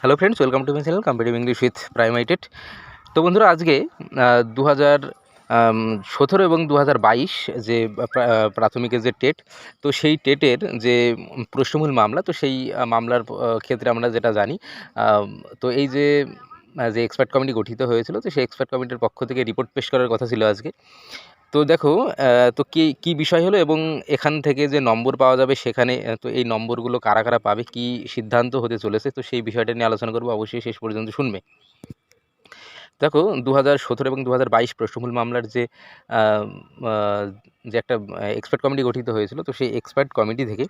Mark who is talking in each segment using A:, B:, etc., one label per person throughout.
A: Hello friends welcome to my channel competitive English with প্রাইমাইটেড তো বন্ধুরা, আজকে দু হাজার সতেরো এবং দু হাজার বাইশ যে প্রাথমিকের যে টেট, তো সেই টেটের যে প্রশ্নমূল মামলা, তো সেই মামলার ক্ষেত্রে আমরা যেটা জানি তো এই যে যে এক্সপার্ট কমিটি গঠিত হয়েছিল, তো সেই এক্সপার্ট কমিটির পক্ষ থেকে রিপোর্ট পেশ করার কথা ছিল আজকে। তো দেখো তো কি কি বিষয় হলো এবং এখান থেকে যে নম্বর পাওয়া যাবে সেখানে তো এই নম্বরগুলো কারা কারা পাবে, কি সিদ্ধান্ত হতে চলেছে, তো সেই বিষয়টা নিয়ে আলোচনা করব, অবশ্যই শেষ পর্যন্ত শুনবে। দেখো দু হাজার সতেরো এবং দু হাজার বাইশ প্রশ্নমূল মামলার যে যে একটা এক্সপার্ট কমিটি গঠিত হয়েছিল, তো সেই এক্সপার্ট কমিটি থেকে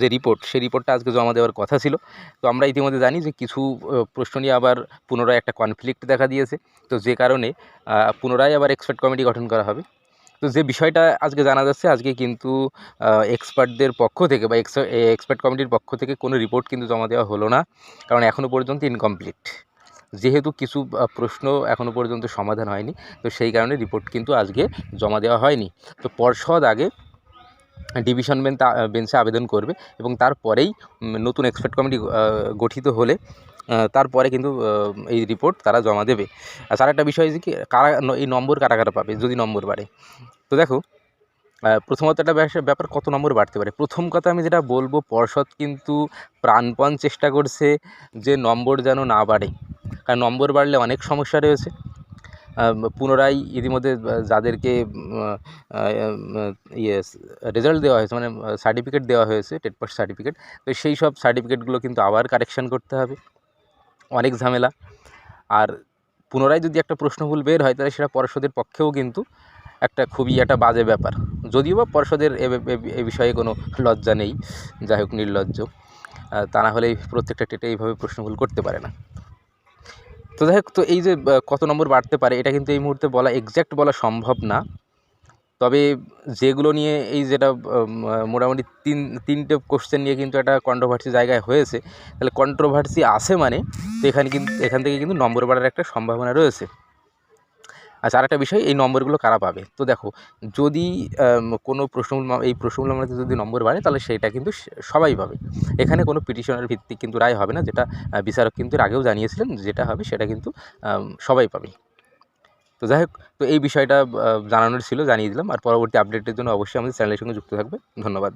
A: যে রিপোর্ট সেই রিপোর্টটা আজকে জমা দেওয়ার কথা ছিল। তো আমরা ইতিমধ্যে জানি যে কিছু প্রশ্ন নিয়ে আবার পুনরায় একটা কনফ্লিক্ট দেখা দিয়েছে। তো যে কারণে পুনরায় আবার এক্সপার্ট কমিটি গঠন করা হবে। তো যে বিষয়টা আজকে জানা যাচ্ছে, আজকে কিন্তু এক্সপার্টদের পক্ষ থেকে বা এক্সপার্ট কমিটির পক্ষ থেকে কোনো রিপোর্ট কিন্তু জমা দেওয়া হলো না, কারণ এখনও পর্যন্ত ইনকমপ্লিট যেহেতু কিছু প্রশ্ন এখনও পর্যন্ত সমাধান হয়নি, তো সেই কারণে রিপোর্ট কিন্তু আজকে জমা দেওয়া হয়নি। তো পর্ষদ আগে ডিভিশন বেঞ্চ বেঞ্চে আবেদন করবে এবং তারপরেই নতুন এক্সপার্ট কমিটি গঠিত হলে তারপরে কিন্তু এই রিপোর্ট তারা জমা দেবে। আর তার একটা বিষয় যে কি, কারা এই নম্বর কারা কারা পাবে, যদি নম্বর বাড়ে। তো দেখো প্রথমত একটা ব্যাপার, কত নম্বর বাড়তে পারে? প্রথম কথা আমি যেটা বলব, পর্ষদ কিন্তু প্রাণপণ চেষ্টা করছে যে নম্বর যেন না বাড়ে। কারণ নম্বর বাড়লে অনেক সমস্যা রয়েছে। পুনরায় ইতিমধ্যে যাদেরকে ইয়ে রেজাল্ট দেওয়া হয়েছে মানে সার্টিফিকেট দেওয়া হয়েছে, টেট পাস সার্টিফিকেট, তো সেই সব সার্টিফিকেটগুলো কিন্তু আবার কারেকশান করতে হবে। অনেক ঝামেলা। আর পুনরায় যদি একটা প্রশ্নভুল বের হয়, তাহলে সেটা পর্ষদের পক্ষেও কিন্তু একটা খুবই একটা বাজে ব্যাপার। যদিও বা পর্ষদের এ বিষয়ে কোনো লজ্জা নেই, যাই হোক নির্লজ্জ। তা না হলে প্রত্যেকটা টেটে এইভাবে প্রশ্নভুল করতে পারে না। তো যাই হোক, তো এই যে কত নম্বর বাড়তে পারে, এটা কিন্তু এই মুহূর্তে বলা এক্স্যাক্ট বলা সম্ভব না। তবে যেগুলো নিয়ে এই যেটা মোটামুটি তিন, তিনটে কোশ্চেন নিয়ে কিন্তু একটা কন্ট্রোভার্সি জায়গায় হয়েছে। তাহলে কন্ট্রোভার্সি আছে মানে তো এখানে কিন্তু এখান থেকে কিন্তু নম্বর বাড়ার একটা সম্ভাবনা রয়েছে। আচ্ছা আরেকটা বিষয়, এই নম্বরগুলো কারা পাবে? তো দেখো, যদি কোনো প্রশ্নমূল মা- এই প্রশ্নমূল মামলাতে যদি নম্বর বাড়ে, তাহলে সেটা কিন্তু সবাই পাবে। এখানে কোনো পিটিশনের ভিত্তিক কিন্তু রায় হবে না, যেটা বিচারক কিন্তু আগেও জানিয়েছিলেন, যেটা হবে সেটা কিন্তু সবাই পাবে। তো যাই হোক, তো এই বিষয়টা জানানোর ছিল, জানিয়ে দিলাম। আর পরবর্তী আপডেটের জন্য অবশ্যই আমাদের চ্যানেলের সঙ্গে যুক্ত থাকবে। ধন্যবাদ।